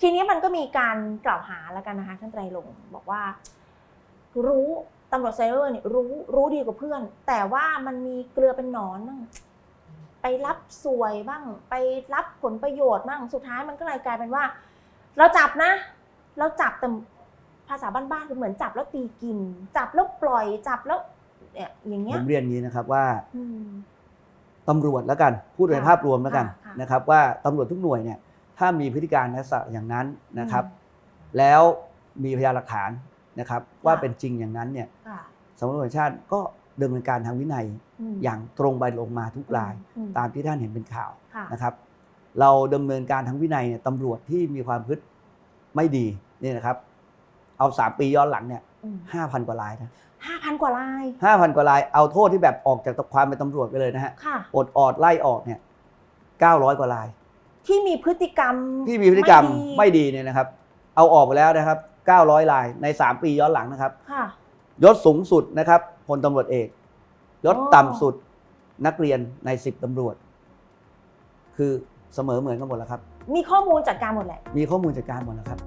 ทีนี้มันก็มีการกล่าวหาแล้วกันนะคะท่านไตรลงค์บอกว่า รู้ตำรวจไซเบอร์เนี่ยรู้รู้ดีกว่าเพื่อน แต่ว่ามันมีเกลือเป็นหนอนบ้างไปรับสวยบ้าง ไปรับผลประโยชน์บ้างสุดท้ายมันก็เลยกลายเป็นว่า เราจับนะ เราจับแต่ภาษาบ้านๆคือเหมือนจับแล้วตีกิน จับแล้วปล่อยจับแล้วเนี่ยอย่างผเงี้ยมเรียนอย่างนี้นะครับว่าอืมตำรวจแล้วกันพูดในค่ะภาพรวมแล้วกันค่ะค่ะนะครับ ว่าตำรวจทุกหน่วยเนี่ย ถ้ามีพฤติการลักษณะอย่างนั้นนะครับ แล้วมีพยานหลักฐานนะครับ ว่าเป็นจริงอย่างนั้นเนี่ยค่ะสำนักงานตำรวจแห่งชาติก็ดำเนินการทางวินัยมอย่างตรงไปลงมาทุกรายอืมตามที่ท่านเห็นเป็นข่าวค่ะนะครับ เราดำเนินการทางวินัยเนี่ยตำรวจที่มีความพฤติไม่ดีเนี่ยนะครับ เอาสามปีย้อนหลังเนี่ยห้าพันกว่ารายนะห้าพันกว่าลายห้าพันกว่ารายเอาโทษที่แบบออกจากความเป็นตำรวจไปเลยนะฮะค่ะอดออดไล่ออกเนี่ยเก้าร้อยกว่าราย ที่มีพฤติกรรมที่มีพฤติกรรมดีไม่ดีเนี่ยนะครับ เอาออกไปแล้วนะครับ 900 รายใน 3 ปีย้อนหลังนะครับค่ะยศสูงสุดนะครับพลตำรวจเอกยศอ๋อต่ำสุดนักเรียนใน 10ตำรวจ คือเสมอเหมือนกันหมดแล้วครับ มีข้อมูลจัดการหมดแหละ มีข้อมูลจากการหมดแล้วครับ